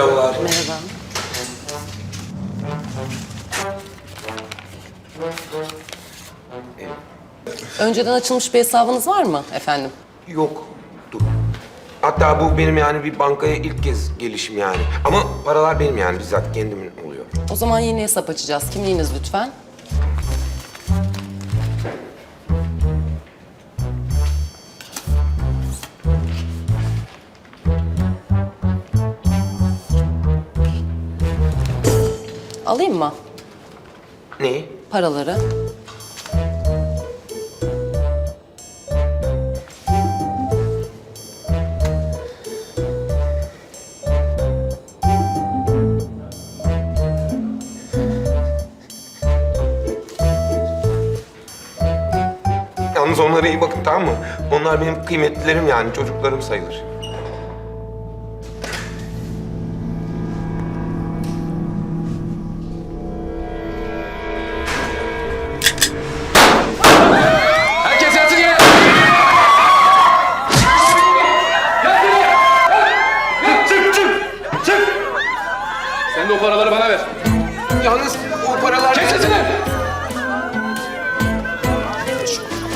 Merhabalar. Merhaba. Önceden açılmış bir hesabınız var mı efendim? Yok. Dur. Hatta bu benim yani bir bankaya ilk kez gelişim yani. Ama paralar benim yani bizzat kendimin oluyor. O zaman yeni hesap açacağız. Kimliğiniz lütfen. Alayım mı Ne? paraları? Yalnız onlara iyi bakın tamam mı? Onlar benim kıymetlilerim yani çocuklarım sayılır.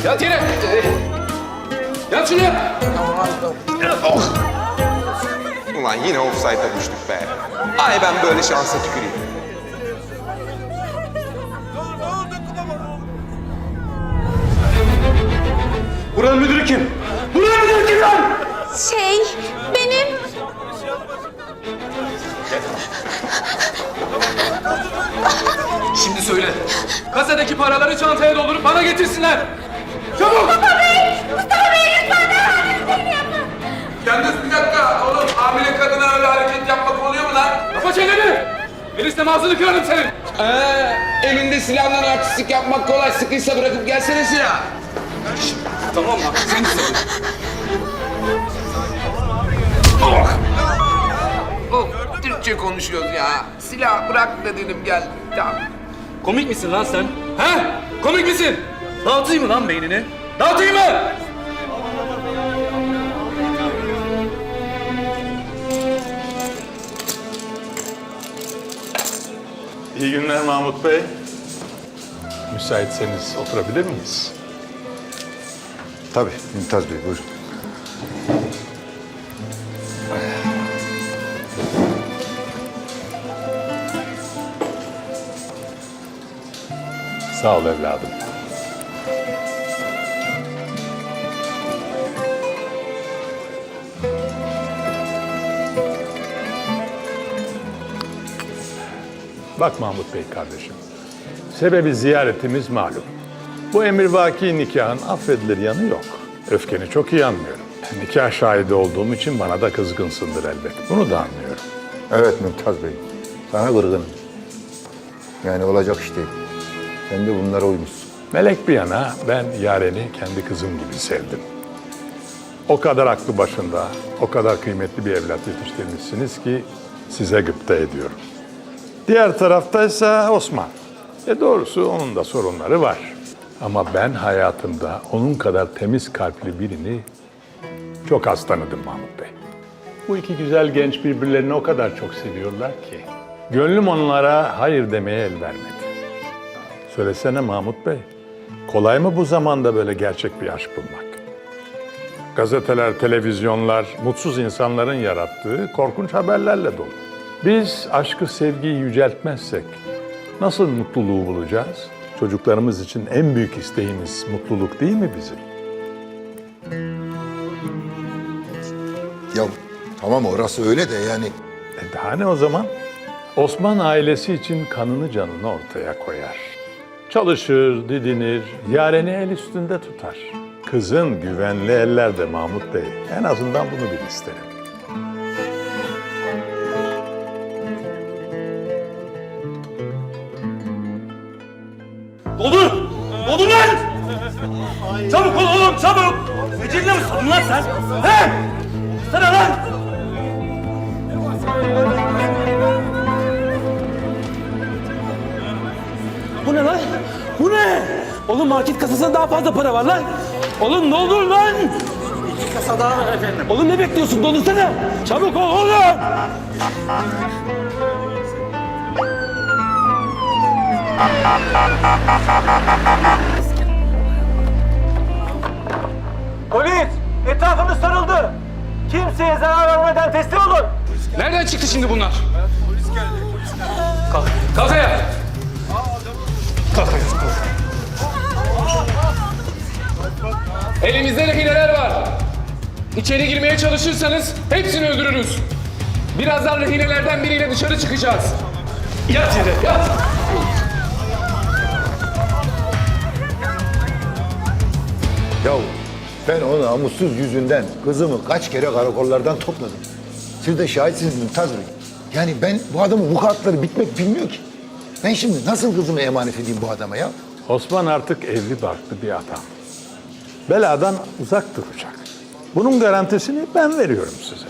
Yat yere. Yat şuraya. Ulan yine offside'a düştük be. Ay ben böyle şansa tüküreyim. Buranın müdürü kim? Buranın müdürü kim lan? Şey, benim Şimdi söyle. Kasadaki paraları çantaya doldurup bana getirsinler. Çabuk. Yalnız bir dakika oğlum hamile kadına öyle hareket yapmak oluyor mu lan? Kapa çeneni. Verirse ağzını kırarım senin. Ee, elinde silahla artistlik yapmak kolay. Sıkıysa bırakıp gelsene silah. Tamam mı? Sen de söyle. Oğlum Türkçe konuşuyoruz ya. Silah bırak da dedim gel. Tamam. Komik misin lan sen? He? Komik misin? Dağıtayım mı lan beynini? Dağıtayım mı? İyi günler Mahmut Bey. Müsaitseniz oturabilir miyiz? Tabii Mümtaz Bey buyurun. Sağ ol evladım. Bak Mahmut Bey kardeşim. Sebebi ziyaretimiz malum. Bu emirvaki nikahın affedilir yanı yok. Öfkeni çok iyi anlıyorum. Nikah şahidi olduğum için bana da kızgınsındır elbet. Bunu da anlıyorum. Evet Mümtaz Bey. Sana kırgınım. Yani olacak iş değil. Sen de bunlara uymuşsun. Melek bir yana ben Yaren'i kendi kızım gibi sevdim. O kadar aklı başında, o kadar kıymetli bir evlat yetiştirmişsiniz ki size gıpta ediyorum. Diğer taraftaysa Osman. E doğrusu onun da sorunları var. Ama ben hayatımda onun kadar temiz kalpli birini çok az tanıdım Mahmut Bey. Bu iki güzel genç birbirlerini o kadar çok seviyorlar ki. Gönlüm onlara hayır demeye el vermedi. Söylesene Mahmut Bey, kolay mı bu zamanda böyle gerçek bir aşk bulmak? Gazeteler, televizyonlar, mutsuz insanların yarattığı korkunç haberlerle dolu. Biz aşkı, sevgiyi yüceltmezsek nasıl mutluluğu bulacağız? Çocuklarımız için en büyük isteğimiz mutluluk değil mi bizim? Ya tamam orası öyle de yani E daha ne o zaman? Osman ailesi için kanını canını ortaya koyar. Çalışır, didinir, yareni el üstünde tutar. Kızın güvenli ellerde Mahmut Bey. En azından bunu bil isterim. Çabuk! Eceline mi sandın lan sen? He? Sana lan! Bu ne lan? Bu ne? Oğlum market kasasında daha fazla para var lan! Oğlum ne olur lan? kasa daha var efendim. Oğlum ne bekliyorsun? Dolunsana. Çabuk ol oğlum. Polis! Etrafımız sarıldı. Kimseye zarar vermeden teslim olun. Nereden çıktı şimdi bunlar? Kalk. Kalk ayağa. Kalk ayağa. kalk. Elimizde rehineler var. İçeri girmeye çalışırsanız hepsini öldürürüz. Birazdan rehinelerden biriyle dışarı çıkacağız. Yat yere, yat. Ya ben o namussuz yüzünden kızımı kaç kere karakollardan topladım. Siz de şahitsiniz Mümtaz Bey. Yani ben bu adamın vukuatları bitmek bilmiyor ki. Ben şimdi nasıl kızımı emanet edeyim bu adama ya? Osman artık evli barklı bir adam. Beladan uzak duracak. Bunun garantisini ben veriyorum size.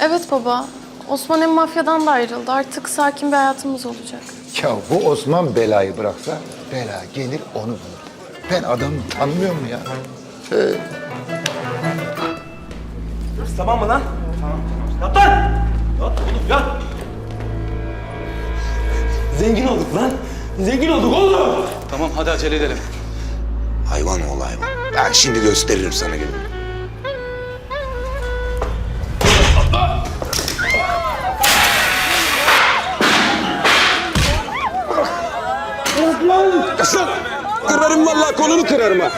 Evet baba. Osman hem mafyadan da ayrıldı. Artık sakin bir hayatımız olacak. Ya bu Osman belayı bıraksa bela gelir onu bulur. Ben adamı tanımıyorum ya. Tamam mı lan? Yat lan! Yat oğlum yat! Zengin olduk lan! Zengin olduk oğlum! Tamam hadi acele edelim. Hayvan ol hayvan. Ben şimdi gösteririm sana. Aslan! Kırarım vallahi kolunu kırarım ha.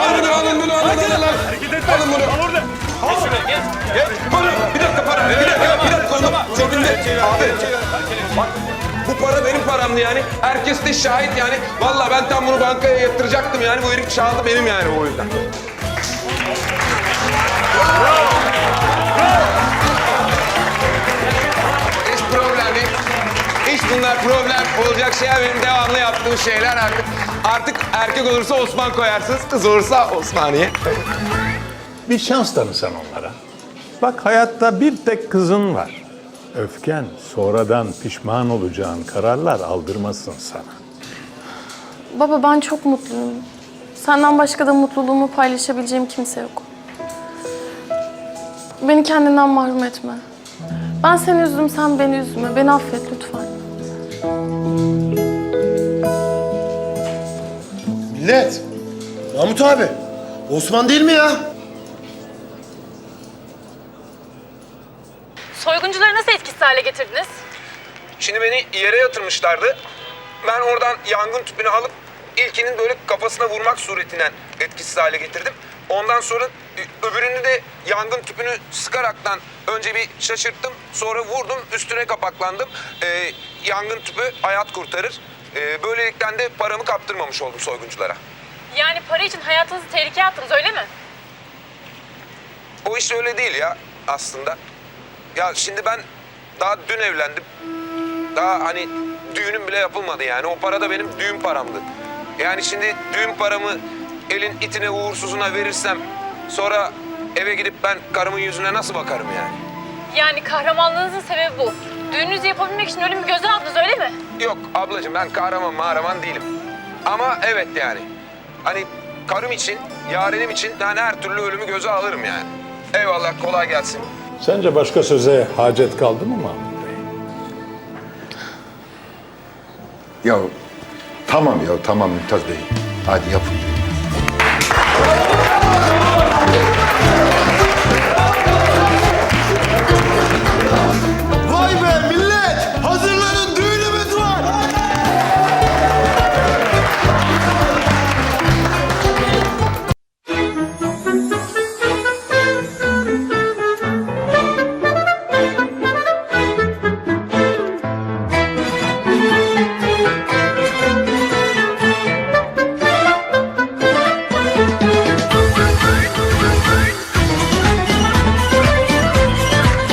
Alın bunu, alın bunu, alın, alın, alın. Alın bunu. Geç, para. Bir dakika para. Bir dakika, bir dakika oğlum. Cebimde. Abi. Bak, bu para benim paramdı yani. Herkes de şahit yani. Vallahi ben tam bunu bankaya yatıracaktım yani. Bu herif çaldı benim yani o yüzden. Hiç bunlar problem olacak şeyler benim devamlı yaptığım şeyler artık. Artık erkek olursa Osman koyarsınız, kız olursa Osmaniye. Bir şans tanısan onlara. Bak hayatta bir tek kızın var. Öfken sonradan pişman olacağın kararlar aldırmasın sana. Baba ben çok mutluyum. Senden başka da mutluluğumu paylaşabileceğim kimse yok. Beni kendinden mahrum etme. Ben seni üzdüm, sen beni üzme. Beni affet lütfen. Millet! Mahmut abi! Osman değil mi ya? Soyguncuları nasıl etkisiz hale getirdiniz? Şimdi beni yere yatırmışlardı. Ben oradan yangın tüpünü alıp ilkinin böyle kafasına vurmak suretinden etkisiz hale getirdim. Ondan sonra öbürünü de yangın tüpünü sıkaraktan önce bir şaşırttım. Sonra vurdum üstüne kapaklandım. Ee, yangın tüpü hayat kurtarır. Ee, böylelikle de paramı kaptırmamış oldum soygunculara. Yani para için hayatınızı tehlikeye attınız öyle mi? O iş öyle değil ya aslında. Ya şimdi ben daha dün evlendim. Daha hani düğünüm bile yapılmadı yani. O para da benim düğün paramdı. Yani şimdi düğün paramı elin itine uğursuzuna verirsem sonra eve gidip ben karımın yüzüne nasıl bakarım yani? Yani kahramanlığınızın sebebi bu. Düğününüzü yapabilmek için ölümü göze aldınız öyle mi? Yok ablacığım ben kahraman mahraman değilim. Ama evet yani. Hani karım için, yarenim için yani her türlü ölümü göze alırım yani. Eyvallah kolay gelsin. Sence başka söze hacet kaldı mı Mahmut Bey? Ya tamam ya tamam Mümtaz Bey. Hadi yapın.